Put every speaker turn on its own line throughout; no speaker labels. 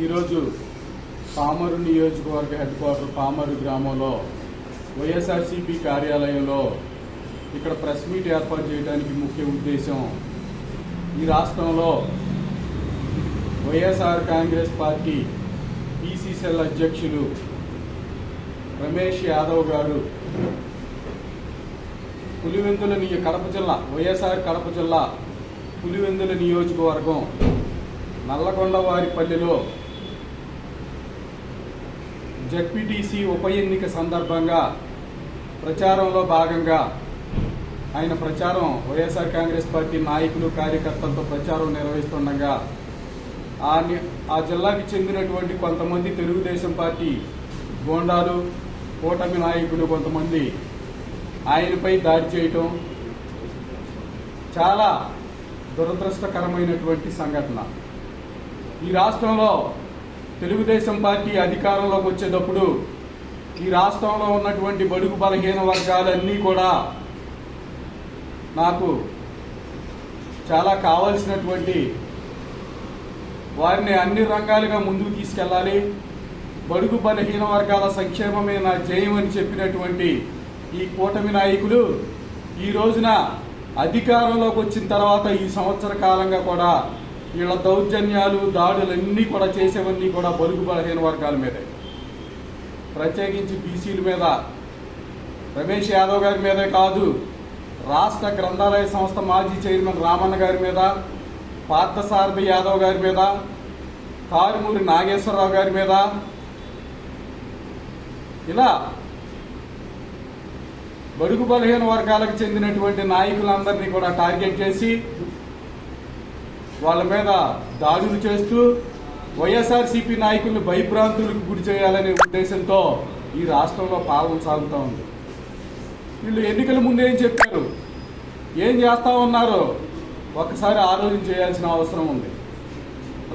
ఈరోజు పామరు నియోజకవర్గ head quarter Pamarru గ్రామంలో వైఎస్ఆర్సీపీ కార్యాలయంలో ఇక్కడ ప్రెస్ మీట్ ఏర్పాటు చేయడానికి ముఖ్య ఉద్దేశం ఈ రాష్ట్రంలో వైఎస్ఆర్ కాంగ్రెస్ పార్టీ పీసీసీఎల్ అధ్యక్షులు రమేష్ యాదవ్ గారు పులివెందుల నియ కడప జిల్లా వైఎస్ఆర్ కడప జిల్లా పులివెందుల నియోజకవర్గం నల్లగొండవారిపల్లిలో జడ్పీటీసీ ఉప ఎన్నిక సందర్భంగా ప్రచారంలో భాగంగా ఆయన ప్రచారం వైఎస్ఆర్ కాంగ్రెస్ పార్టీ నాయకులు కార్యకర్తలతో ప్రచారం నిర్వహిస్తుండగా ఆ జిల్లాకు జిల్లాకి చెందినటువంటి కొంతమంది తెలుగుదేశం పార్టీ గోండాలు కూటమి నాయకులు కొంతమంది ఆయనపై దాడి చేయటం చాలా దురదృష్టకరమైనటువంటి సంఘటన. ఈ రాష్ట్రంలో తెలుగుదేశం పార్టీ అధికారంలోకి వచ్చేటప్పుడు ఈ రాష్ట్రంలో ఉన్నటువంటి బడుగు బలహీన వర్గాలన్నీ కూడా నాకు చాలా కావాల్సినటువంటి వారిని అన్ని రంగాలుగా ముందుకు తీసుకెళ్ళాలి. బడుగు బలహీన వర్గాల సంక్షేమమే నా జయం అని చెప్పినటువంటి ఈ కూటమి నాయకులు ఈ రోజున అధికారంలోకి వచ్చిన తర్వాత ఈ సంవత్సర కాలంగా కూడా వీళ్ళ దౌర్జన్యాలు దాడులన్నీ కూడా చేసేవన్నీ కూడా బరుగు బలహీన వర్గాల మీదే. ప్రత్యేకించి బీసీల మీద రమేష్ యాదవ్ గారి మీదే కాదు రాష్ట్ర గ్రంథాలయ సంస్థ మాజీ చైర్మన్ రామన్న గారి మీద పార్థసారథి యాదవ్ గారి మీద కారుమూరి నాగేశ్వరరావు గారి మీద. ఇలా బడుగు బలహీన వర్గాలకు చెందినటువంటి నాయకులందరినీ కూడా టార్గెట్ చేసి వాళ్ళ మీద దాడులు చేస్తూ వైఎస్ఆర్సీపీ నాయకులను భయభ్రాంతులకు గురి చేయాలనే ఉద్దేశంతో ఈ రాష్ట్రంలో పాలన సాగుతూ ఉంది. వీళ్ళు ఎన్నికల ముందు ఏం చెప్పారు? ఏం చేస్తా ఉన్నారో ఒకసారి ఆలోచన చేయాల్సిన అవసరం ఉంది.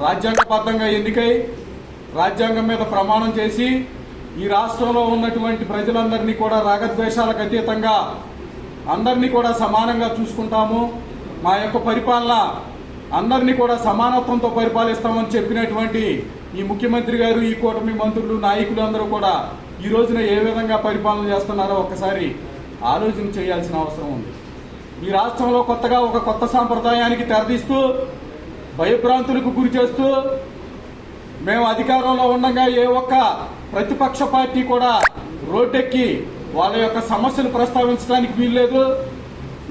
రాజ్యాంగబద్ధంగా ఎన్నికై రాజ్యాంగం మీద ప్రమాణం చేసి ఈ రాష్ట్రంలో ఉన్నటువంటి ప్రజలందరినీ కూడా రాగద్వేషాలకు అతీతంగా అందరినీ కూడా సమానంగా చూసుకుంటాము. మా యొక్క పరిపాలన అందరినీ కూడా సమానత్వంతో పరిపాలిస్తామని చెప్పినటువంటి ఈ ముఖ్యమంత్రి గారు ఈ కూటమి మంత్రులు నాయకులు అందరూ కూడా ఈ రోజున ఏ విధంగా పరిపాలన చేస్తున్నారో ఒక్కసారి ఆలోచన చేయాల్సిన అవసరం ఉంది. ఈ రాష్ట్రంలో కొత్తగా ఒక కొత్త సాంప్రదాయానికి తెరదీస్తూ భయభ్రాంతులకు గురి చేస్తూ మేము అధికారంలో ఉండగా ఏ ఒక్క ప్రతిపక్ష పార్టీ కూడా రోడ్డెక్కి వాళ్ళ యొక్క సమస్యలు ప్రస్తావించడానికి వీల్లేదు.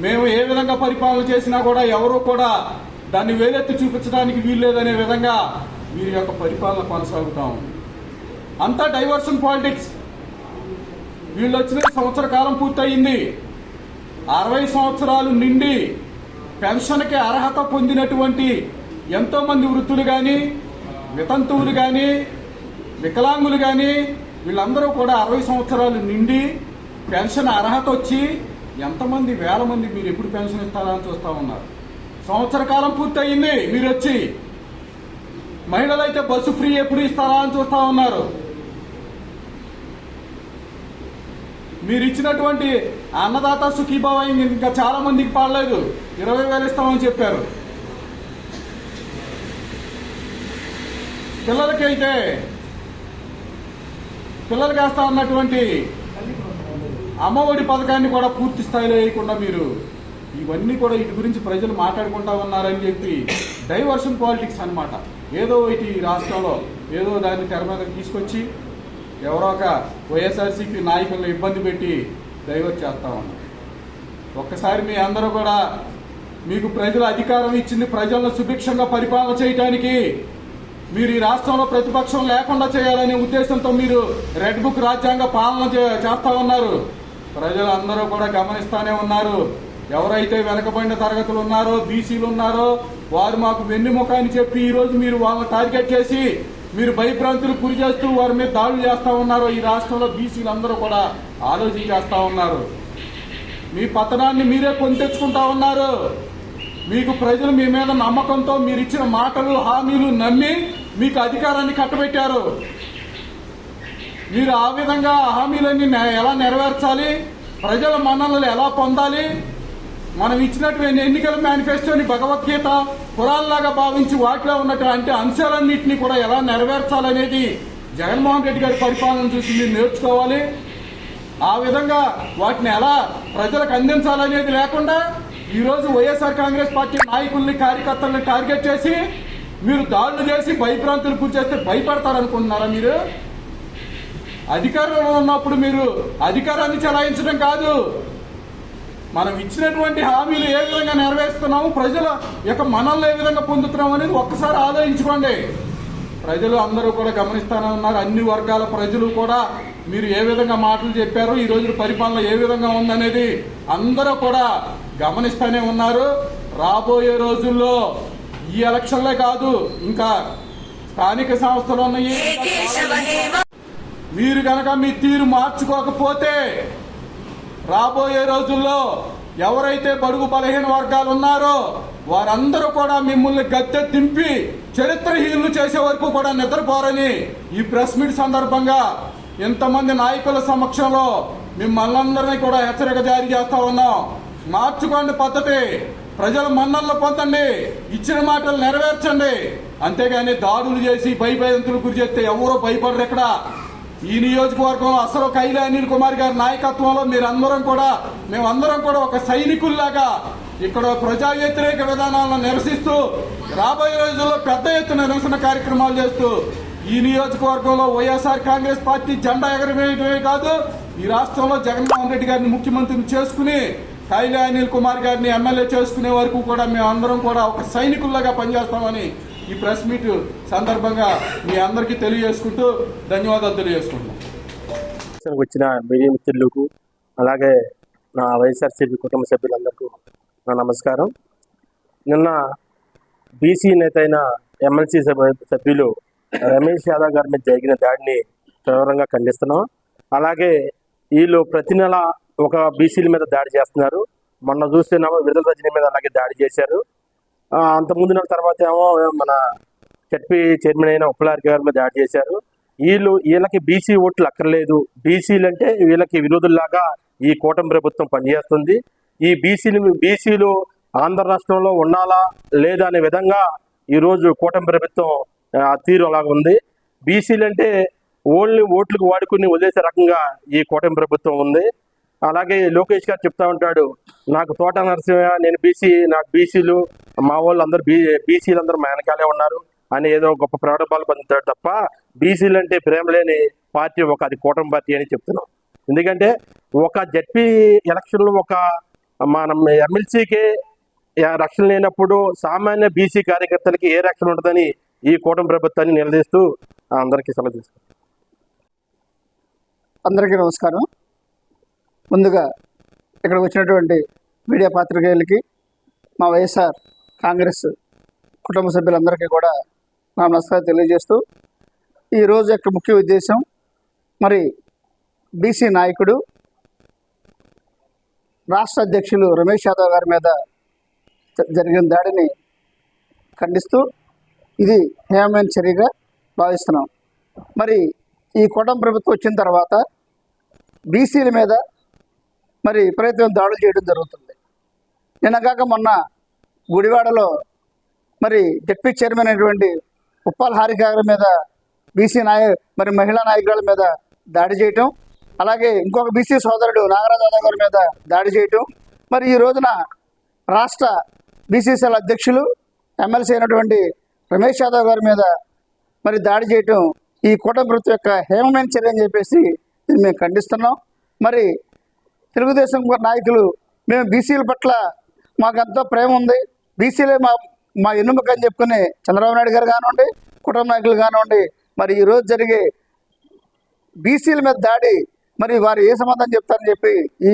మేము ఏ విధంగా పరిపాలన చేసినా కూడా ఎవరు కూడా దాన్ని వేలెత్తి చూపించడానికి వీల్లేదనే విధంగా వీరి యొక్క పరిపాలన కొనసాగుతా. ఉంది అంతా డైవర్షన్ పాలిటిక్స్. వీళ్ళు వచ్చిన సంవత్సర కాలం పూర్తయింది. అరవై సంవత్సరాలు నిండి పెన్షన్కి అర్హత పొందినటువంటి ఎంతోమంది వృత్తులు వృద్ధులు కానీ వితంతువులు కానీ వికలాంగులు కానీ వీళ్ళందరూ కూడా అరవై సంవత్సరాలు నిండి పెన్షన్ అర్హత వచ్చి ఎంతమంది వేల మంది మీరు ఎప్పుడు పెన్షన్ ఇస్తారా అని ఉన్నారు. సంవత్సర కాలం పూర్తయింది మీరు వచ్చి. మహిళలైతే బస్సు ఫ్రీ ఎప్పుడు ఇస్తారా అని చూస్తా ఉన్నారు. మీరు ఇచ్చినటువంటి అన్నదాత సుఖీభావ ఇంకా చాలా మందికి పాడలేదు. ఇరవై వేలు ఇస్తామని చెప్పారు. పిల్లలకైతే పిల్లలకి వేస్తా ఉన్నటువంటి అమ్మఒడి పథకాన్ని కూడా పూర్తి స్థాయిలో వేయకుండా మీరు ఇవన్నీ కూడా వీటి గురించి ప్రజలు మాట్లాడుకుంటా ఉన్నారని చెప్పి డైవర్షన్ పాలిటిక్స్ అన్నమాట. ఏదో ఒకటి ఈ రాష్ట్రంలో ఏదో దాన్ని తెర మీద తీసుకొచ్చి ఎవరో ఒక వైఎస్ఆర్సీపీ నాయకులను ఇబ్బంది పెట్టి డైవర్ట్ చేస్తా ఉన్నారు. ఒక్కసారి మీ అందరూ కూడా మీకు ప్రజలు అధికారం ఇచ్చింది ప్రజలను సుభిక్షంగా పరిపాలన చేయడానికి మీరు ఈ రాష్ట్రంలో ప్రతిపక్షం లేకుండా చేయాలనే ఉద్దేశంతో మీరు రెడ్ బుక్ రాజ్యాంగ పాలన చే- చేస్తా ఉన్నారు. ప్రజలు అందరూ కూడా గమనిస్తానే ఉన్నారు. ఎవరైతే వెనకబడిన తరగతులు ఉన్నారో బీసీలు ఉన్నారో వారు మాకు వెన్నెముక అని చెప్పి ఈరోజు మీరు వాళ్ళని టార్గెట్ చేసి మీరు భయభ్రాంతులు గురి చేస్తూ వారి మీద దాడులు చేస్తూ ఉన్నారో ఈ రాష్ట్రంలో బీసీలు అందరూ కూడా ఆలోచన చేస్తూ ఉన్నారు. మీ పతనాన్ని మీరే కొని తెచ్చుకుంటా ఉన్నారు. మీకు ప్రజలు మీ మీద నమ్మకంతో మీరు ఇచ్చిన మాటలు హామీలు నమ్మి మీకు అధికారాన్ని కట్టబెట్టారు. మీరు ఆ విధంగా హామీలన్నీ నె- ఎలా నెరవేర్చాలి? ప్రజల మన్ననలు ఎలా పొందాలి? మనం ఇచ్చినటువంటి ఎన్నికల మేనిఫెస్టోని భగవద్గీత పురాల్లాగా భావించి వాటిలో ఉన్నటువంటి అంశాలన్నింటినీ కూడా ఎలా నెరవేర్చాలనేది జగన్మోహన్ రెడ్డి గారి పరిపాలన చూసి మీరు నేర్చుకోవాలి. ఆ విధంగా వాటిని ఎలా ప్రజలకు అందించాలనేది లేకుండా ఈరోజు వైఎస్ఆర్ కాంగ్రెస్ పార్టీ నాయకుల్ని కార్యకర్తల్ని టార్గెట్ చేసి మీరు దాడులు చేసి భయభ్రాంతులు గురి చేస్తే భయపడతారనుకుంటున్నారా మీరు? అధికారంలో ఉన్నప్పుడు మీరు అధికారాన్ని చెలాయించడం కాదు. మనం ఇచ్చినటువంటి హామీలు ఏ విధంగా నెరవేరుస్తున్నాము ప్రజల యొక్క మనల్ని ఏ విధంగా పొందుతున్నాం అనేది ఒక్కసారి ఆలోచించుకోండి. ప్రజలు అందరూ కూడా గమనిస్తానే ఉన్నారు. అన్ని వర్గాల ప్రజలు కూడా మీరు ఏ విధంగా మాటలు చెప్పారు ఈ రోజు పరిపాలన ఏ విధంగా ఉందనేది అందరూ కూడా గమనిస్తూనే ఉన్నారు. రాబోయే రోజుల్లో ఈ ఎలక్షన్లే కాదు ఇంకా స్థానిక సంస్థలు ఉన్నాయి. మీరు కనుక మీ తీరు మార్చుకోకపోతే రాబోయే రోజుల్లో ఎవరైతే బడుగు బలహీన వర్గాలు ఉన్నారో వారందరూ కూడా మిమ్మల్ని గద్దె దింపి చరిత్రహీనులు చేసే వరకు కూడా నిద్రపోరని ఈ ప్రెస్ మీట్ సందర్భంగా ఇంతమంది నాయకుల సమక్షంలో మిమ్మల్ని కూడా హెచ్చరిక జారీ చేస్తా ఉన్నాం. మార్చుకోండి పద్ధతి. ప్రజల మన్నల్లో పొందండి. ఇచ్చిన మాటలు నెరవేర్చండి. అంతేగాని దాడులు చేసి భయభయంతులు గురి చేస్తే ఎవరో భయపడరు ఇక్కడ. ఈ నియోజకవర్గంలో అసలు కైలా అనిల్ కుమార్ గారి నాయకత్వంలో మీరందరం కూడా మేమందరం కూడా ఒక సైనికుల్లాగా ఇక్కడ ప్రజా వ్యతిరేక విధానాలను నిరసిస్తూ రాబోయే రోజుల్లో పెద్ద ఎత్తున నిరసన కార్యక్రమాలు చేస్తూ ఈ నియోజకవర్గంలో వైఎస్ఆర్ కాంగ్రెస్ పార్టీ జెండా ఎగరవేయడమే కాదు ఈ రాష్ట్రంలో జగన్మోహన్ రెడ్డి గారిని ముఖ్యమంత్రిని చేసుకుని కైలా అనిల్ కుమార్ గారిని ఎమ్మెల్యే చేసుకునే వరకు కూడా మేము అందరం కూడా ఒక సైనికుల్లాగా పనిచేస్తామని ఈ ప్రెస్ మీట్ సందర్భంగా మీ అందరికీ తెలియజేసుకుంటూ ధన్యవాదాలు తెలియజేసుకుంటున్నాం.
వచ్చిన మీడియా మిత్రులకు అలాగే నా వైఎస్ఆర్సీపీ కుటుంబ సభ్యులందరికీ నా నమస్కారం. నిన్న బీసీ నేత అయిన ఎమ్మెల్సీ సభ్యులు రమేష్ యాదవ్ గారి మీద జరిగిన దాడిని తీవ్రంగా ఖండిస్తున్నాం. అలాగే వీళ్ళు ప్రతి నెల ఒక బీసీల మీద దాడి చేస్తున్నారు. మొన్న చూస్తున్నాము విడుదల రజనీ మీద అలాగే దాడి చేశారు. అంత ముందున తర్వాత ఏమో మన చెట్పీ చైర్మన్ అయిన ఉప్పలారికి గారి మీద దాడి చేశారు. వీళ్ళు వీళ్ళకి బీసీ ఓట్లు అక్కర్లేదు. బీసీలు అంటే వీళ్ళకి విరోధుల్లాగా ఈ కూటమి ప్రభుత్వం పనిచేస్తుంది. ఈ బీసీలు బీసీలు ఆంధ్ర రాష్ట్రంలో ఉండాలా లేదా అనే విధంగా ఈరోజు కూటమి ప్రభుత్వం తీరు అలాగ ఉంది. బీసీలు అంటే ఓన్లీ ఓట్లకు వాడుకుని వదిలేసే రకంగా ఈ కూటమి ప్రభుత్వం ఉంది. అలాగే లోకేష్ గారు చెప్తా ఉంటాడు నాకు తోట నరసింహ నేను బీసీ నాకు బీసీలు మా వాళ్ళు అందరు బీ బీసీలు అందరూ మా వెనకాలే ఉన్నారు. అని ఏదో గొప్ప ప్రారంభాలు పొందుతాడు తప్ప బీసీలు అంటే ప్రేమ లేని పార్టీ ఒక అది కూటమి పార్టీ అని చెప్తున్నాం. ఎందుకంటే ఒక జడ్పీ ఎలక్షన్లో ఒక మనం ఎమ్మెల్సీకి రక్షణ లేనప్పుడు సామాన్య బీసీ కార్యకర్తలకి ఏ రక్షణ ఉంటుందని ఈ కూటమి ప్రభుత్వాన్ని నిలదీస్తూ అందరికీ సెలవు తీసుకుంటాం
అందరికీ నమస్కారం. ముందుగా ఇక్కడ వచ్చినటువంటి మీడియా పాత్రికేయులకి మా వైఎస్ఆర్ కాంగ్రెస్ కుటుంబ సభ్యులందరికీ కూడా నా నమస్కారం తెలియజేస్తూ ఈరోజు యొక్క ముఖ్య ఉద్దేశం మరి బీసీ నాయకుడు రాష్ట్ర అధ్యక్షులు రమేష్ యాదవ్ గారి మీద జ- జరిగిన దాడిని ఖండిస్తూ ఇది హేమైన చర్యగా భావిస్తున్నాం. మరి ఈ కూటమి ప్రభుత్వం వచ్చిన తర్వాత బీసీల మీద మరి విపరీతం దాడులు చేయడం జరుగుతుంది. నిన్నగాక మొన్న గుడివాడలో మరి డిప్యూటీ చైర్మన్ అయినటువంటి ఉప్పాల హారిక గారి మీద బీసీ నాయ మరి మహిళా నాయకురాల మీద దాడి చేయటం అలాగే ఇంకొక బీసీ సోదరుడు నాగరాజు యాదవ్ గారి మీద దాడి చేయటం మరి ఈ రోజున రాష్ట్ర బీసీసీఎల్ అధ్యక్షులు ఎమ్మెల్సీ అయినటువంటి రమేష్ యాదవ్ గారి మీద మరి దాడి చేయటం ఈ కూటమి ప్రభుత్వం యొక్క హేమమైన చర్య అని చెప్పేసి ఇది మేము ఖండిస్తున్నాం. మరి తెలుగుదేశం నాయకులు మేము బీసీల పట్ల మాకు ఎంతో ప్రేమ ఉంది. బీసీలే మా మా ఎన్నుమక అని చెప్పుకునే చంద్రబాబు నాయుడు గారు కానివ్వండి కుటుంబ నాయకులు కానివ్వండి మరి ఈరోజు జరిగే బీసీల మీద దాడి మరి వారు ఏ సమాధానం చెప్తారని చెప్పి ఈ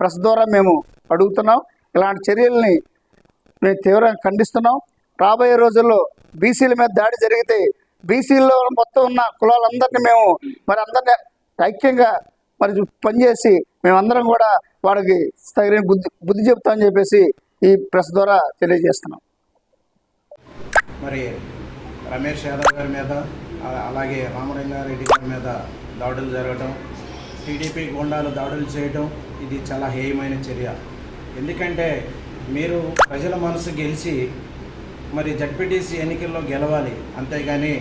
ప్రెస్ ద్వారా మేము అడుగుతున్నాం. ఇలాంటి చర్యల్ని మేము తీవ్రంగా ఖండిస్తున్నాం. రాబోయే రోజుల్లో బీసీల మీద దాడి జరిగితే బీసీల్లో మొత్తం ఉన్న కులాలందరినీ మేము మరి అందరినీ ఐక్యంగా మరి పనిచేసి మేమందరం కూడా వాడికి తగిన బుద్ధి బుద్ధి చెప్తామని చెప్పేసి ఈ ప్రెస్ ద్వారా తెలియజేస్తున్నాం.
మరి రమేష్ యాదవ్ గారి మీద అలాగే రామలింగారెడ్డి గారి మీద దాడులు జరగటం టీడీపీ గుండాలు దాడులు చేయటం ఇది చాలా హేయమైన చర్య. ఎందుకంటే మీరు ప్రజల మనసు గెలిచి మరి జడ్పీటీసీ ఎన్నికల్లో గెలవాలి. అంతేగాని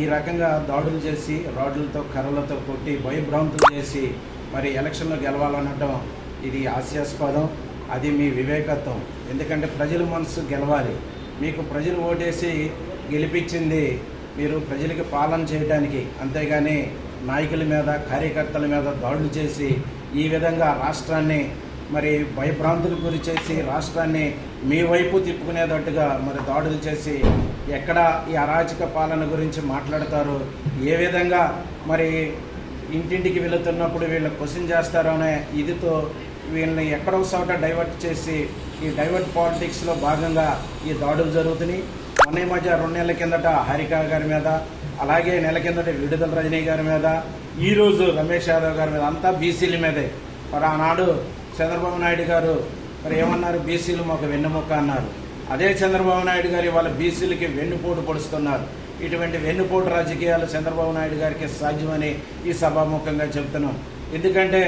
ఈ రకంగా దాడులు చేసి రాడ్లతో కర్రలతో కొట్టి భయభ్రాంతులు చేసి మరి ఎలక్షన్లో గెలవాలనటం ఇది హాస్యాస్పదం. అది మీ వివేకత్వం. ఎందుకంటే ప్రజల మనసు గెలవాలి. మీకు ప్రజలు ఓటేసి గెలిపించింది మీరు ప్రజలకి పాలన చేయడానికి అంతేగాని నాయకుల మీద కార్యకర్తల మీద దాడులు చేసి ఈ విధంగా రాష్ట్రాన్ని మరి భయభ్రాంతులకు గురి చేసి రాష్ట్రాన్ని మీ వైపు తిప్పుకునేటట్టుగా మరి దాడులు చేసి ఎక్కడ ఈ అరాచక పాలన గురించి మాట్లాడతారు? ఏ విధంగా మరి ఇంటింటికి వెళుతున్నప్పుడు వీళ్ళు క్వశ్చన్ చేస్తారో అనే ఇదితో వీళ్ళని ఎక్కడో చోట డైవర్ట్ చేసి ఈ డైవర్ట్ పాలిటిక్స్లో భాగంగా ఈ దాడులు జరుగుతున్నాయి. మొన్న మధ్య రెండు నెలల కిందట హరిక గారి మీద అలాగే నెల కిందట విడుదల రజనీ గారి మీద ఈరోజు రమేష్ యాదవ్ గారి మీద అంతా బీసీల మీదే. మరి ఆనాడు చంద్రబాబు నాయుడు గారు మరి ఏమన్నారు? బీసీలు మాకు వెన్నుముక్క అన్నారు. అదే చంద్రబాబు నాయుడు గారు వాళ్ళ బీసీలకి వెన్నుపోటు పొడుస్తున్నారు. ఇటువంటి వెన్నుపోటు రాజకీయాలు చంద్రబాబు నాయుడు గారికి సాధ్యమని ఈ సభాముఖంగా చెప్తున్నాం. ఎందుకంటే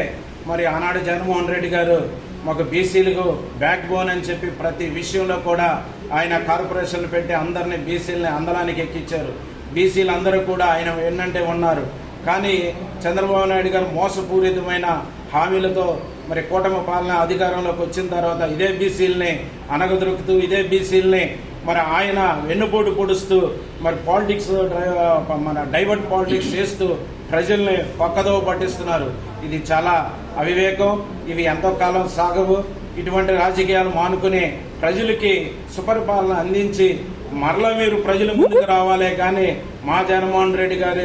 మరి ఆనాడు జగన్మోహన్ రెడ్డి గారు మాకు బీసీలకు బ్యాక్ బోన్ అని చెప్పి ప్రతి విషయంలో కూడా ఆయన కార్పొరేషన్లు పెట్టి అందరినీ బీసీలని అందలానికి ఎక్కించారు బీసీలు అందరూ కూడా ఆయన ఎన్నంటే ఉన్నారు. కానీ చంద్రబాబు నాయుడు గారు మోసపూరితమైన హామీలతో మరి కూటమి పాలన అధికారంలోకి వచ్చిన తర్వాత ఇదే బీసీలని అనగదొరుకుతూ ఇదే బీసీలని మరి ఆయన వెన్నుపోటు పొడుస్తూ మరి పాలిటిక్స్ మన డైవర్ట్ పాలిటిక్స్ చేస్తూ ప్రజల్ని పక్కదో పట్టిస్తున్నారు. ఇది చాలా అవివేకం ఇవి ఎంతో కాలం సాగవు. ఇటువంటి రాజకీయాలు మానుకుని ప్రజలకి సుపరిపాలన అందించి మరలా మీరు ప్రజల ముందుకు రావాలే కానీ మా జగన్మోహన్ రెడ్డి గారు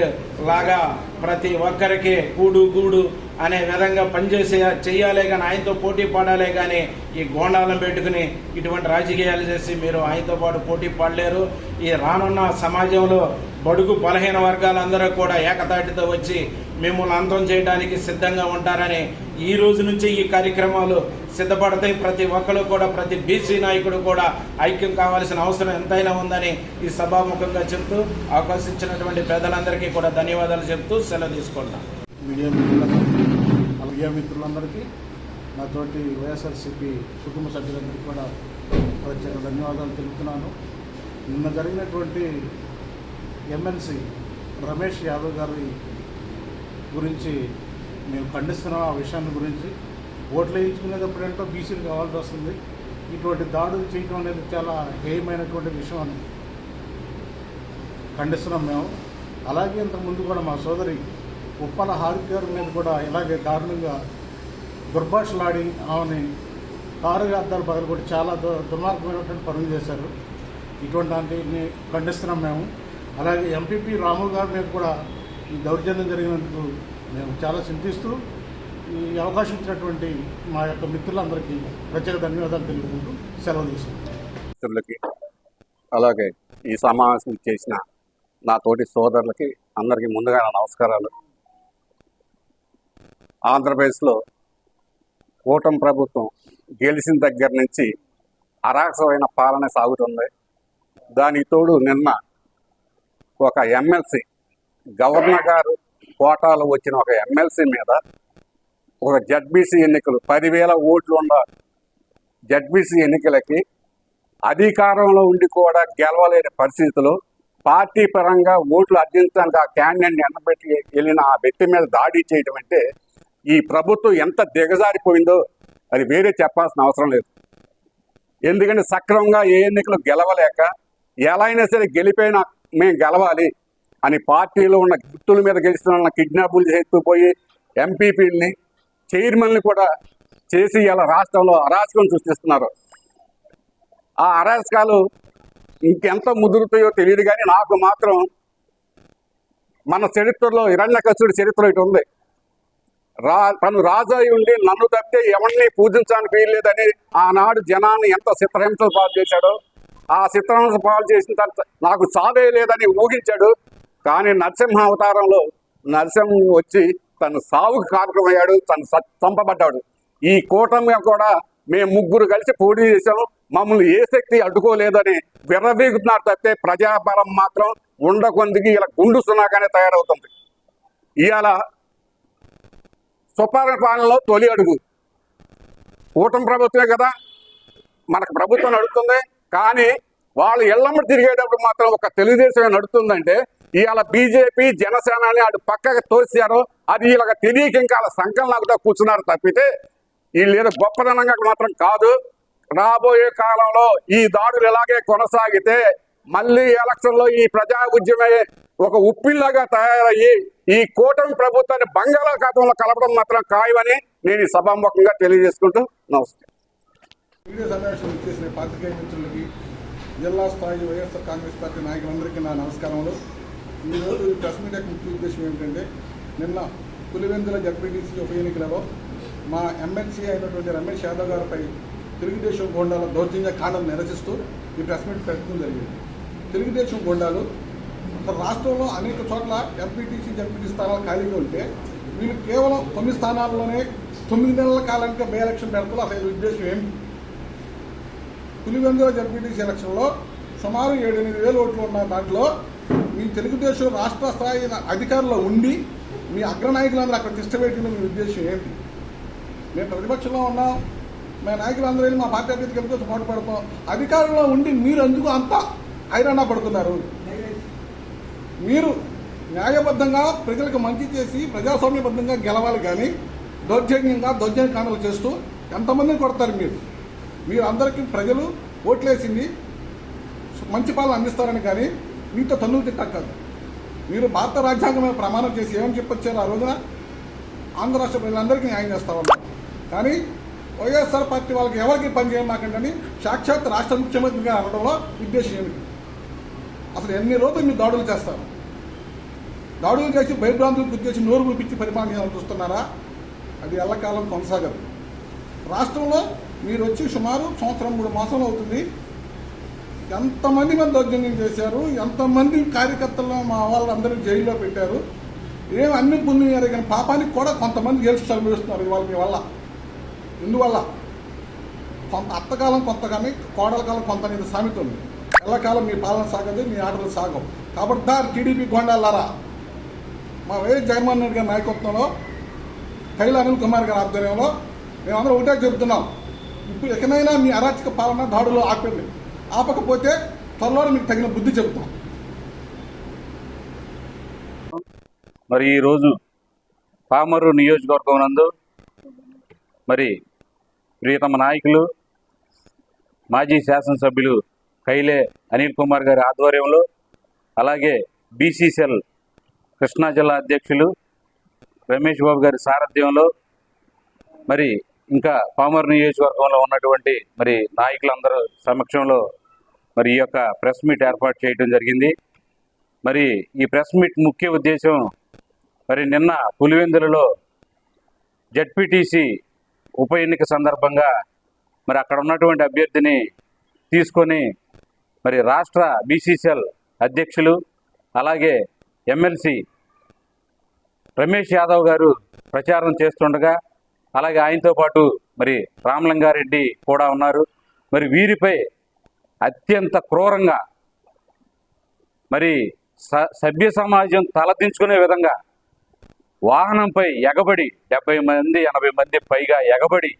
లాగా ప్రతి ఒక్కరికి కూడు గూడు అనే విధంగా పనిచేసే చేయాలే కానీ ఆయనతో పోటీ పడాలే కానీ ఈ గోండాలను పెట్టుకుని ఇటువంటి రాజకీయాలు చేసి మీరు ఆయనతో పాటు పోటీ పడలేరు. ఈ రానున్న సమాజంలో బడుగు బలహీన వర్గాలందరూ కూడా ఏకతాటితో వచ్చి మిమ్మల్ని అంతం చేయడానికి సిద్ధంగా ఉంటారని ఈ రోజు నుంచి ఈ కార్యక్రమాలు సిద్ధపడతాయి. ప్రతి ఒక్కరు కూడా ప్రతి బీసీ నాయకుడు కూడా ఐక్యం కావాల్సిన అవసరం ఎంతైనా ఉందని ఈ సభాముఖంగా చెప్తూ అవకాశం ఇచ్చినటువంటి కూడా ధన్యవాదాలు చెప్తూ సెలవు తీసుకుంటాం
మీడియా మిత్రులందరికీ నాతోటి వైఎస్ఆర్సీపీ కుటుంబ సభ్యులందరికీ కూడా ప్రత్యేక ధన్యవాదాలు తెలుపుతున్నాను. నిన్న జరిగినటువంటి ఎమ్మెల్సీ రమేష్ యాదవ్ గారి గురించి మేము ఖండిస్తున్నాం ఆ విషయాన్ని గురించి. ఓట్లు వేయించుకునేటప్పుడు ఏంటో బీసీలు కావాల్సి వస్తుంది. ఇటువంటి దాడులు చేయడం అనేది చాలా హేయమైనటువంటి విషయం అని ఖండిస్తున్నాం మేము. అలాగే ఇంతకుముందు కూడా మా సోదరి ఉప్పల హారిక గారి మీద కూడా ఇలాగే దారుణంగా దుర్భాషలాడి ఆమెని కారు అద్దాలు బదులు కూడా చాలా దు దుర్మార్గమైనటువంటి పనులు చేశారు. ఇటువంటి దాన్ని ఖండిస్తున్నాం మేము. అలాగే ఎంపీపీ రాము గారి మీద కూడా ఈ దౌర్జన్యం జరిగినందుకు మేము చాలా చింతిస్తూ ఈ అవకాశం ఇచ్చినటువంటి మా యొక్క మిత్రులందరికీ ప్రత్యేక ధన్యవాదాలు తెలుపుకుంటూ సెలవు తీసుకుంటాం
మిత్రులకి అలాగే ఈ సమావేశం చేసిన నా తోటి సోదరులకి అందరికీ ముందుగా నా నమస్కారాలు. ఆంధ్రప్రదేశ్లో కూటమి ప్రభుత్వం గెలిచిన దగ్గర నుంచి అరాచకమైన పాలన సాగుతుంది. దానికి తోడు నిన్న ఒక ఎమ్మెల్సీ గవర్నర్ గారు కోటాలో వచ్చిన ఒక ఎమ్మెల్సీ మీద ఒక జడ్బీసీ ఎన్నికలు పదివేల ఓట్లు ఉన్న జడ్బీసీ ఎన్నికలకి అధికారంలో ఉండి కూడా గెలవలేని పరిస్థితిలో పార్టీ పరంగా ఓట్లు అర్జించడానికి ఆ క్యాండిడేట్ని ఎండబెట్టి వెళ్ళిన ఆ వ్యక్తి మీద దాడి చేయడం అంటే ఈ ప్రభుత్వం ఎంత దిగజారిపోయిందో అది వేరే చెప్పాల్సిన అవసరం లేదు. ఎందుకంటే సక్రమంగా ఏ ఎన్నికలు గెలవలేక ఎలా అయినా సరే గెలిపోయినా మేము గెలవాలి అని పార్టీలో ఉన్న గుర్తుల మీద గెలుస్తున్న కిడ్నాపులు చేస్తుపోయి ఎంపీపీని చైర్మన్ని కూడా చేసి ఇలా రాష్ట్రంలో అరాచకం సృష్టిస్తున్నారు. ఆ అరాచకాలు ఇంకెంత ముదురుతాయో తెలియదు కానీ నాకు మాత్రం మన చరిత్రలో ఇరణ్యకసుడి చరిత్ర ఇటు ఉంది. రా తను రాజాయి ఉండి నన్ను తప్పితే ఎవరిని పూజించడానికి వీల్లేదని ఆనాడు జనాన్ని ఎంత చిత్రహింసలు పాలు చేశాడో ఆ చిత్రహింస పాలు చేసిన తర్వాత నాకు సాధే లేదని ఊహించాడు. కానీ నరసింహ అవతారంలో నరసింహ వచ్చి తను సావుకు కారణమయ్యాడు తను చంపబడ్డాడు. ఈ కూటమి కూడా మేము ముగ్గురు కలిసి పోటీ చేశాం మమ్మల్ని ఏ శక్తి అడ్డుకోలేదని విర్రవీగుతున్నారు తప్పితే ప్రజాబలం మాత్రం ఉండకొందికి ఇలా గుండు సునాగానే తయారవుతుంది. ఇవాళ సుపరిపాలనలో తొలి అడుగు. కూటమి ప్రభుత్వమే కదా. మనకు ప్రభుత్వం నడుస్తుంది. కానీ వాళ్ళు ఎల్లమ్మడి తిరిగేటప్పుడు మాత్రం ఒక తెలుగుదేశమే నడుతుందంటే ఇవాళ బీజేపీ జనసేనని అటు పక్కకు తోసారు అది ఇలాగ తెలియక ఇంకా వాళ్ళ లాగుతా కూర్చున్నారు తప్పితే వీళ్ళు ఏదో గొప్పదనంగా మాత్రం కాదు. రాబోయే కాలంలో ఈ దాడులు ఇలాగే కొనసాగితే మళ్ళీ ఎలక్షన్లో ఈ ప్రజా ఉద్యమే ఒక ఉప్పిల్లాగా తయారయ్యి ఈ కూటమి ప్రభుత్వాన్ని బంగాళాఖాతంలో కలపడం మాత్రం ఖాయమని నేను ఈ సభాముఖంగా తెలియజేసుకుంటూ నమస్తే
మీడియా సమావేశం ఇచ్చేసిన పాత్రికేయ మిత్రులకి జిల్లా స్థాయి వైఎస్ఆర్ కాంగ్రెస్ పార్టీ నాయకులందరికీ నా నమస్కారములు. ఈరోజు ఈ ప్రెస్ మీట్ యొక్క ముఖ్య ఉద్దేశం ఏమిటంటే నిన్న పులివెందుల జడ్పీటీసీ ఉప ఎన్నికలలో మా ఎమ్మెల్సీ అయినటువంటి రమేష్ యాదవ్ గారిపై తెలుగుదేశం గోండాల దౌర్జన్య కాండం నిరసిస్తూ ఈ ప్రెస్ మీట్ పెట్టడం జరిగింది. తెలుగుదేశం గోండాలు అసలు రాష్ట్రంలో అనేక చోట్ల ఎంపీటీసీ జడ్పీటీ స్థానాలు ఖాళీగా ఉంటే వీళ్ళు కేవలం తొమ్మిది స్థానాల్లోనే తొమ్మిది నెలల కాలానికి బై ఎలక్షన్ పెడతారు. అసలు ఉద్దేశం ఏమిటి? పులివెందుల జడ్పీటీసీ ఎలక్షన్లో సుమారు ఏడెనిమిది వేల ఓట్లు ఉన్న దాంట్లో మీ తెలుగుదేశం రాష్ట్ర స్థాయి అధికారంలో ఉండి మీ అగ్రనాయకులందరూ అక్కడ తిష్టపెట్టిన మీ ఉద్దేశం ఏంటి మేము ప్రతిపక్షంలో ఉన్నాం మా నాయకులందరూ వెళ్ళి మా పార్టీ అభ్యర్థికి వెళ్ళి పోటీ పడతాం. అధికారంలో ఉండి మీరు ఎందుకు అంత ఐరాణ పడుతున్నారు. మీరు న్యాయబద్ధంగా ప్రజలకు మంచి చేసి ప్రజాస్వామ్యబద్ధంగా గెలవాలి కానీ దౌర్జన్యంగా దౌర్జన్య కాండలు చేస్తూ ఎంతమందిని కొడతారు మీరు? మీరు అందరికీ ప్రజలు ఓట్లేసింది మంచి పాలన అందిస్తారని కానీ మీతో తన్నులు తిట్టక్కదు మీరు భారత రాజ్యాంగం ప్రమాణం చేసి ఏమని చెప్పొచ్చారు ఆ రోజున ఆంధ్ర రాష్ట్ర ప్రజలందరికీ న్యాయం చేస్తామన్నారు కానీ వైఎస్ఆర్ పార్టీ వాళ్ళకి ఎవరికి పనిచేయమాకండి సాక్షాత్ రాష్ట్ర ముఖ్యమంత్రిగా అనడంలో ఉద్దేశం ఏమిటి? అసలు ఎన్ని రోజులు మీరు దాడులు చేస్తారు? దాడులు చేసి భయభ్రాంతులకు గుర్తు చేసి నోరు పిచ్చి పరిపాలన చేయాలని చూస్తున్నారా? అది ఎల్లకాలం కొనసాగదు. రాష్ట్రంలో మీరు వచ్చి సుమారు సంవత్సరం మూడు మాసంలో అవుతుంది. ఎంతమంది మంది దౌర్జన్యం చేశారు? ఎంతమంది కార్యకర్తలను మా వాళ్ళందరూ జైల్లో పెట్టారు? ఏం అన్ని పుణ్యం కానీ పాపానికి కూడా కొంతమంది గెలిచి చదివిస్తున్నారు ఇవాళ మీ వల్ల. ఇందువల్ల కొంత అత్తకాలం కొంత కానీ కోడల కాలం కొంత అనేది సామెత ఉంది. ఎల్లకాలం మీ పాలన సాగదు మీ ఆటలు సాగవు. కాబట్టి దాని టీడీపీ గోండాలారా మా వైఎస్ జగన్మోహన్ రెడ్డి గారి నాయకత్వంలో కైల అనిల్ కుమార్ గారి ఆధ్వర్యంలో మేమందరం ఒకటే చెబుతున్నాం ఇప్పుడు ఎక్కడైనా మీ అరాచక పాలన దాడులు ఆపండి. ఆపకపోతే త్వరలో మీకు తగిన బుద్ధి చెబుతాం.
మరి ఈరోజు పామరు నియోజకవర్గం నందు మరి ప్రియతమ నాయకులు మాజీ శాసనసభ్యులు కైలే అనిల్ కుమార్ గారి ఆధ్వర్యంలో అలాగే బీసీసీఎల్ కృష్ణా జిల్లా అధ్యక్షులు రమేష్ బాబు గారి సారథ్యంలో మరి ఇంకా పామర్ నియోజకవర్గంలో ఉన్నటువంటి మరి నాయకులందరూ సమక్షంలో మరి ఈ యొక్క ప్రెస్ మీట్ ఏర్పాటు చేయడం జరిగింది. మరి ఈ ప్రెస్ మీట్ ముఖ్య ఉద్దేశం మరి నిన్న పులివెందులలో జడ్పీటీసీ ఉప ఎన్నిక సందర్భంగా మరి అక్కడ ఉన్నటువంటి అభ్యర్థిని తీసుకొని మరి రాష్ట్ర బీసీసీఎల్ అధ్యక్షులు అలాగే ఎమ్మెల్సీ రమేష్ యాదవ్ గారు ప్రచారం చేస్తుండగా అలాగే ఆయనతో పాటు మరి రామలింగారెడ్డి కూడా ఉన్నారు. మరి వీరిపై అత్యంత క్రూరంగా మరి సభ్య సమాజం తలదించుకునే విధంగా వాహనంపై ఎగబడి డెబ్బై మంది ఎనభై మంది పైగా ఎగబడి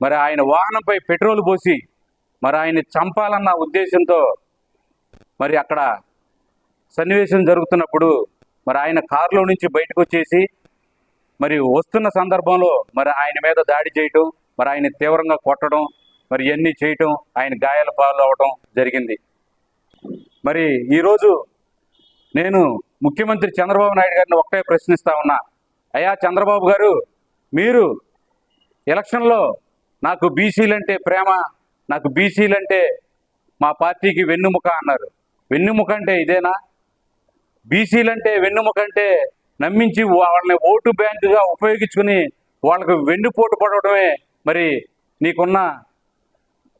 మరి ఆయన వాహనంపై పెట్రోల్ పోసి మరి ఆయన్ని చంపాలన్న ఉద్దేశంతో మరి అక్కడ సన్నివేశం జరుగుతున్నప్పుడు మరి ఆయన కారులో నుంచి బయటకు వచ్చేసి మరి వస్తున్న సందర్భంలో మరి ఆయన మీద దాడి చేయటం మరి ఆయన తీవ్రంగా కొట్టడం మరి ఇవన్నీ చేయటం ఆయన గాయాల పాలు అవడం జరిగింది. మరి ఈరోజు నేను ముఖ్యమంత్రి చంద్రబాబు నాయుడు గారిని ఒకటే ప్రశ్నిస్తా ఉన్నా. అయ్యా చంద్రబాబు గారు మీరు ఎలక్షన్లో నాకు బీసీలంటే ప్రేమ నాకు బీసీలంటే మా పార్టీకి వెన్నుముక అన్నారు. వెన్నుముక అంటే ఇదేనా? బీసీలంటే వెన్నుముక అంటే నమ్మించి వాళ్ళని ఓటు బ్యాంకుగా ఉపయోగించుకుని వాళ్ళకు వెన్నుపోటు పడవడమే మరి నీకున్న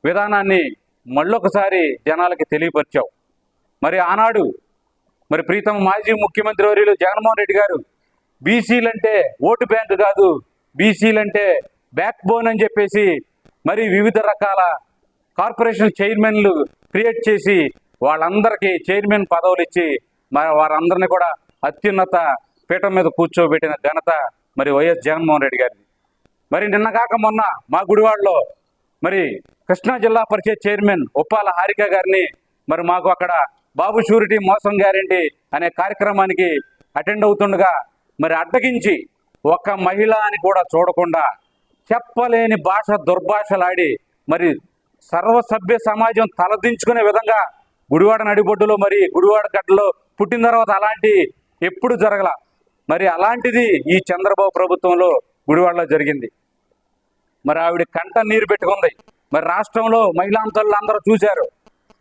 విధానాన్ని మళ్ళొకసారి జనాలకి తెలియపరిచావు. మరి ఆనాడు మరి ప్రీతం మాజీ ముఖ్యమంత్రి వర్యులు జగన్మోహన్ రెడ్డి గారు బీసీలంటే ఓటు బ్యాంకు కాదు బీసీలంటే బ్యాక్ బోన్ అని చెప్పేసి మరి వివిధ రకాల కార్పొరేషన్ చైర్మన్లు క్రియేట్ చేసి వాళ్ళందరికీ చైర్మన్ పదవులు ఇచ్చి మరి వారందరినీ కూడా అత్యున్నత పీఠం మీద కూర్చోబెట్టిన ఘనత మరి వైఎస్ జగన్మోహన్ రెడ్డి గారిది. మరి నిన్న కాక మొన్న మా గుడివాడలో మరి కృష్ణా జిల్లా పరిషత్ చైర్మన్ ఉప్పాల హారిక గారిని మరి మాకు అక్కడ బాబు షూరిటీ మోసం గ్యారంటీ అనే కార్యక్రమానికి అటెండ్ అవుతుండగా మరి అడ్డగించి ఒక్క మహిళ అని కూడా చూడకుండా చెప్పలేని భాష దుర్భాషలాడి మరి సర్వసభ్య సమాజం తలదించుకునే విధంగా గుడివాడ నడిబొడ్డులో మరి గుడివాడ గడ్డలో పుట్టిన తర్వాత అలాంటి ఎప్పుడు జరగల. మరి అలాంటిది ఈ చంద్రబాబు ప్రభుత్వంలో గుడివాడలో జరిగింది. మరి ఆవిడ కంట నీరు పెట్టుకుంది. మరి రాష్ట్రంలో మహిళాంతరులు అందరూ చూశారు.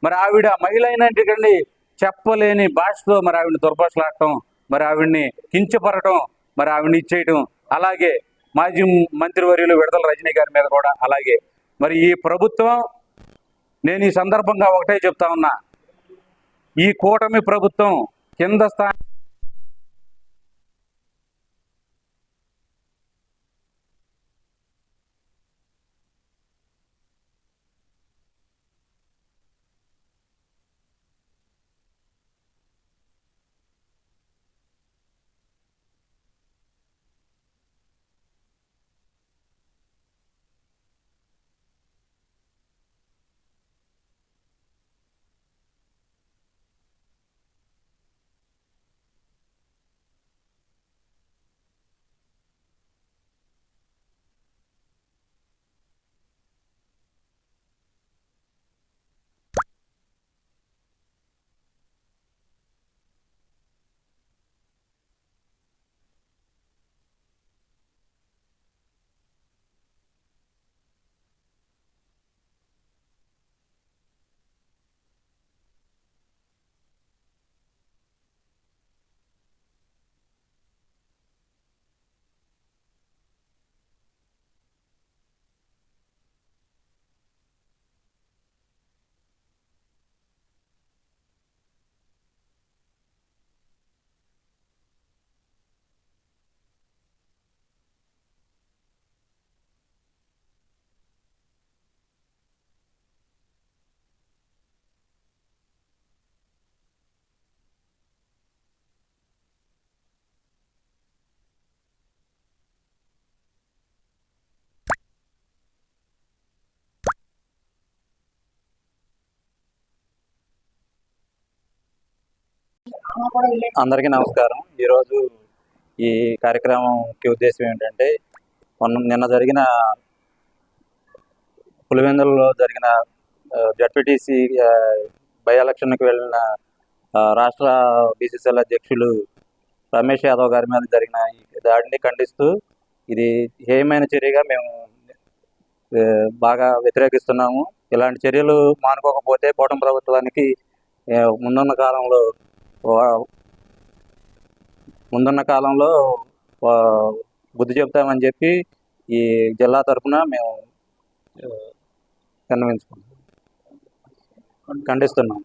మరి ఆవిడ మహిళ అయినట్టుకండి చెప్పలేని భాషతో మరి ఆవిడని దుర్భాషలాడటం మరి ఆవిడ్ని కించపరటం మరి ఆవిడని ఇచ్చేయటం అలాగే మాజీ మంత్రివర్యులు విడుదల రజనీ గారి మీద కూడా అలాగే మరి ఈ ప్రభుత్వం నేను ఈ సందర్భంగా ఒకటే చెప్తా ఉన్నా. ఈ కూటమి ప్రభుత్వం కింద స్థాయి
అందరికీ నమస్కారం. ఈరోజు ఈ కార్యక్రమంకి ఉద్దేశం ఏంటంటే మొన్న నిన్న జరిగిన పులివెందులలో జరిగిన జడ్పీటీసీ బై ఎలక్షన్కి వెళ్ళిన రాష్ట్ర బీసీసీఎల్ అధ్యక్షులు రమేష్ యాదవ్ గారి మీద జరిగిన ఈ దాడిని ఖండిస్తూ ఇది హేయమైన చర్యగా మేము బాగా వ్యతిరేకిస్తున్నాము. ఇలాంటి చర్యలు మానుకోకపోతే కూటమి ప్రభుత్వానికి ముందున్న కాలంలో ముందున్న కాలంలో బుద్ధి చెప్తామని చెప్పి ఈ జిల్లా తరఫున మేము కన్విన్సుకున్నాం ఖండిస్తున్నాం.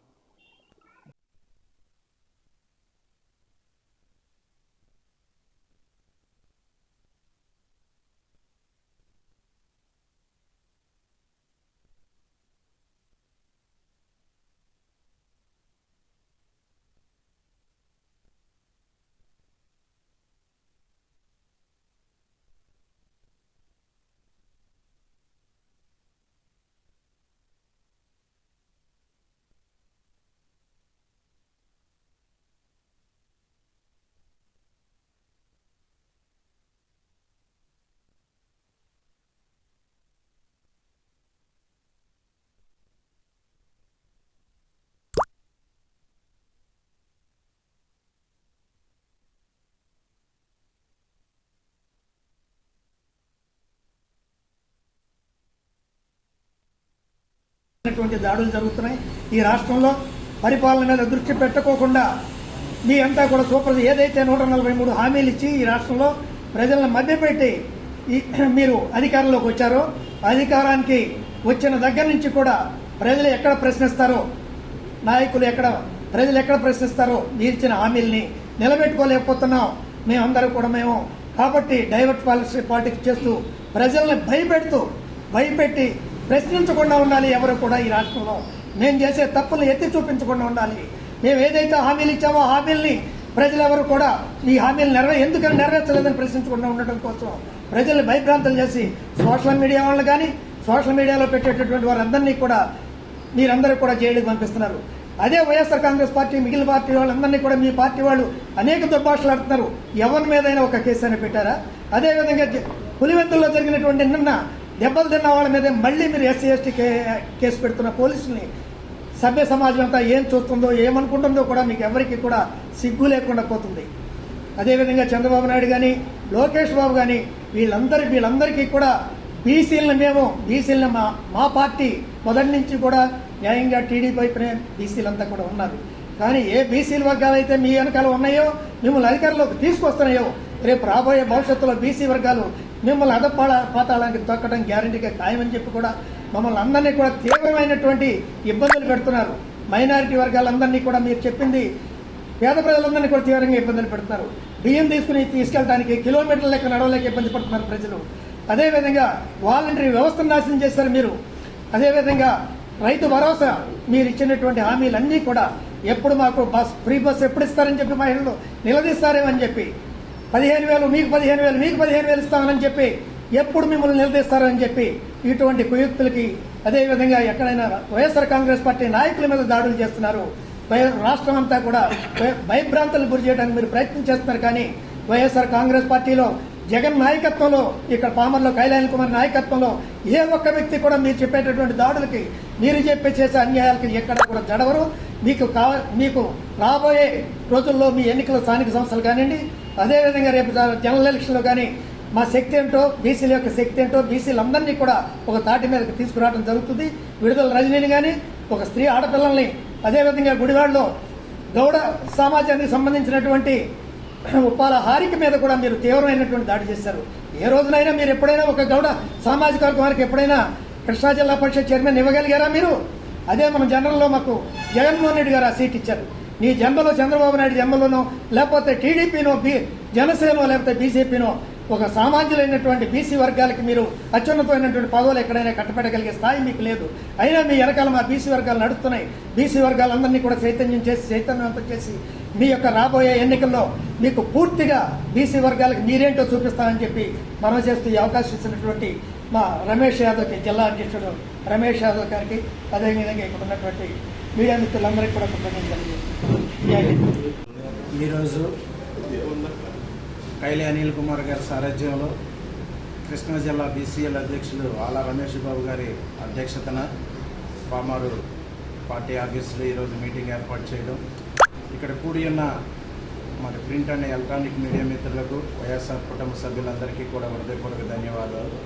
అనేటువంటి దాడులు జరుగుతున్నాయి. ఈ రాష్ట్రంలో పరిపాలన మీద దృష్టి పెట్టుకోకుండా మీ అంతా కూడా సూపర్ ఏదైతే నూట నలభై మూడు హామీలు ఇచ్చి ఈ రాష్ట్రంలో ప్రజలను మధ్యపెట్టి ఈ మీరు అధికారంలోకి వచ్చారో అధికారానికి వచ్చిన దగ్గర నుంచి కూడా ప్రజలు ఎక్కడ ప్రశ్నిస్తారో నాయకులు ఎక్కడ ప్రజలు ఎక్కడ ప్రశ్నిస్తారో మీరు ఇచ్చిన హామీల్ని నిలబెట్టుకోలేకపోతున్నాం. మేమందరూ కూడా మేము కాబట్టి డైవర్ట్ పాలసీ పాలిటిక్స్ చేస్తూ ప్రజల్ని భయపెడుతూ భయపెట్టి ప్రశ్నించకుండా ఉండాలి ఎవరు కూడా ఈ రాష్ట్రంలో. మేము చేసే తప్పులు ఎత్తి చూపించకుండా ఉండాలి. మేము ఏదైతే హామీలు ఇచ్చామో ఆ హామీల్ని ప్రజలెవరు కూడా ఈ హామీలు నెరవే ఎందుకని నెరవేర్చలేదని ప్రశ్నించకుండా ఉండటం కోసం ప్రజల్ని భయభ్రాంతులు చేసి సోషల్ మీడియా వాళ్ళు కానీ సోషల్ మీడియాలో పెట్టేటటువంటి వారందరినీ కూడా మీరందరూ కూడా జైలుకి పంపిస్తున్నారు. అదే వైఎస్ఆర్ కాంగ్రెస్ పార్టీ మిగిలిన పార్టీ వాళ్ళందరినీ కూడా మీ పార్టీ వాళ్ళు అనేక దుర్భాషలు ఆడుతున్నారు. ఎవరి మీదైనా ఒక కేసు అయినా పెట్టారా? అదేవిధంగా పులివెందుల్లో జరిగినటువంటి నిన్న దెబ్బలు తిన్న వాళ్ళ మీద మళ్ళీ మీరు ఎస్సీ ఎస్టీ కే- కేసు పెడుతున్న పోలీసుల్ని సభ్య సమాజం అంతా ఏం చూస్తుందో ఏమనుకుంటుందో కూడా మీకు ఎవరికి కూడా సిగ్గు లేకుండా పోతుంది. అదేవిధంగా చంద్రబాబు నాయుడు కానీ లోకేష్ బాబు కానీ వీళ్ళందరి వీళ్ళందరికీ కూడా బీసీలను మేము బీసీలను మా మా పార్టీ మొదటి నుంచి కూడా న్యాయంగా టీడీపీ వైపునే బీసీలంతా కూడా ఉన్నారు. కానీ ఏ బీసీల వర్గాలు అయితే మీ వెనకాల ఉన్నాయో మిమ్మల్ని అధికారంలోకి తీసుకొస్తున్నాయో రేపు రాబోయే భవిష్యత్తులో బీసీ వర్గాలు మిమ్మల్ని అదపాళ పాతాళానికి తొక్కడం గ్యారంటీగా ఖాయమని చెప్పి కూడా మమ్మల్ని అందరినీ కూడా తీవ్రమైనటువంటి ఇబ్బందులు పెడుతున్నారు. మైనారిటీ వర్గాలందరినీ కూడా మీరు చెప్పింది పేద ప్రజలందరినీ కూడా తీవ్రంగా ఇబ్బందులు పెడుతున్నారు. బియ్యం తీసుకుని తీసుకెళ్ళడానికి కిలోమీటర్ల లెక్క నడవలేక ఇబ్బంది పడుతున్నారు ప్రజలు. అదేవిధంగా వాలంటరీ వ్యవస్థను నాశనం చేశారు మీరు. అదేవిధంగా రైతు భరోసా మీరు ఇచ్చినటువంటి హామీలన్నీ కూడా ఎప్పుడు మాకు బస్ ఫ్రీ బస్ ఎప్పుడు ఇస్తారని చెప్పి మహిళలు నిలదీస్తారేమని చెప్పి పదిహేను వేలు మీకు పదిహేను వేలు మీకు పదిహేను వేలు ఇస్తామని చెప్పి ఎప్పుడు మిమ్మల్ని నిలదీస్తారని చెప్పి ఇటువంటి కుయుక్తులకి అదేవిధంగా ఎక్కడైనా వైఎస్ఆర్ కాంగ్రెస్ పార్టీ నాయకుల మీద దాడులు చేస్తున్నారు. రాష్ట్రం అంతా కూడా భయ- గురి చేయడానికి మీరు ప్రయత్నం చేస్తున్నారు కానీ వైఎస్ఆర్ కాంగ్రెస్ పార్టీలో జగన్ నాయకత్వంలో ఇక్కడ పామర్లో కైలాయన కుమార్ నాయకత్వంలో ఏ ఒక్క వ్యక్తి కూడా మీరు చెప్పేటటువంటి దాడులకి మీరు చెప్పే చేసే అన్యాయాలకి ఎక్కడ కూడా జడవరు. మీకు కావ మీకు రాబోయే రోజుల్లో మీ ఎన్నికల స్థానిక సంస్థలు కానివ్వండి అదేవిధంగా రేపు జనరల్ ఎలక్షన్లో కానీ మా శక్తి ఏంటో బీసీల యొక్క శక్తి ఏంటో బీసీలందరినీ కూడా ఒక తాటి మీదకి తీసుకురావడం జరుగుతుంది. విడుదల రజనీని కానీ ఒక స్త్రీ ఆడపిల్లల్ని అదేవిధంగా గుడివాడలో గౌడ సమాజానికి సంబంధించినటువంటి ఉప్పాల హారిక మీద కూడా మీరు తీవ్రమైనటువంటి దాడి చేశారు. ఏ రోజునైనా మీరు ఎప్పుడైనా ఒక గౌడ సామాజిక వర్గం వారికి ఎప్పుడైనా కృష్ణా జిల్లా పరిషత్ చైర్మన్ ఇవ్వగలిగారా మీరు? అదే మన జనరల్లో మాకు జగన్మోహన్ రెడ్డి గారు ఆ సీట్ ఇచ్చారు. నీ జన్మలో చంద్రబాబు నాయుడు జన్మలోనో లేకపోతే టీడీపీనో బీ జనసేనో లేకపోతే బీజేపీనో ఒక సామాన్యులైనటువంటి బీసీ వర్గాలకి మీరు అత్యున్నతమైనటువంటి పదవులు ఎక్కడైనా కట్టబెట్టగలిగే స్థాయి మీకు లేదు. అయినా మీ వెనకాల మా బీసీ వర్గాలు నడుస్తున్నాయి. బీసీ వర్గాలందరినీ కూడా చైతన్యం చేసి చైతన్యవంతం చేసి మీ యొక్క రాబోయే ఎన్నికల్లో మీకు పూర్తిగా బీసీ వర్గాలకు మీరేంటో చూపిస్తామని చెప్పి మనం చేస్తూ ఈ అవకాశం ఇచ్చినటువంటి మా రమేష్ యాదవ్కి జిల్లా అధ్యక్షుడు రమేష్ యాదవ్ గారికి అదేవిధంగా ఇక్కడ ఉన్నటువంటి మీడియా మిత్రులందరికీ కూడా కృతజ్ఞతలు
ఈరోజు కైలి అనిల్ కుమార్ గారి సారథ్యంలో కృష్ణా జిల్లా బీసీఎల్ అధ్యక్షులు ఆలా రమేష్ బాబు గారి అధ్యక్షతన పామారు పార్టీ ఆఫీసులో ఈరోజు మీటింగ్ ఏర్పాటు చేయడం. ఇక్కడ కూడి ఉన్న మరి ప్రింట్ అండ్ ఎలక్ట్రానిక్ మీడియా మిత్రులకు వైఎస్ఆర్ కుటుంబ సభ్యులందరికీ కూడా హృదయపూర్వక ధన్యవాదాలు.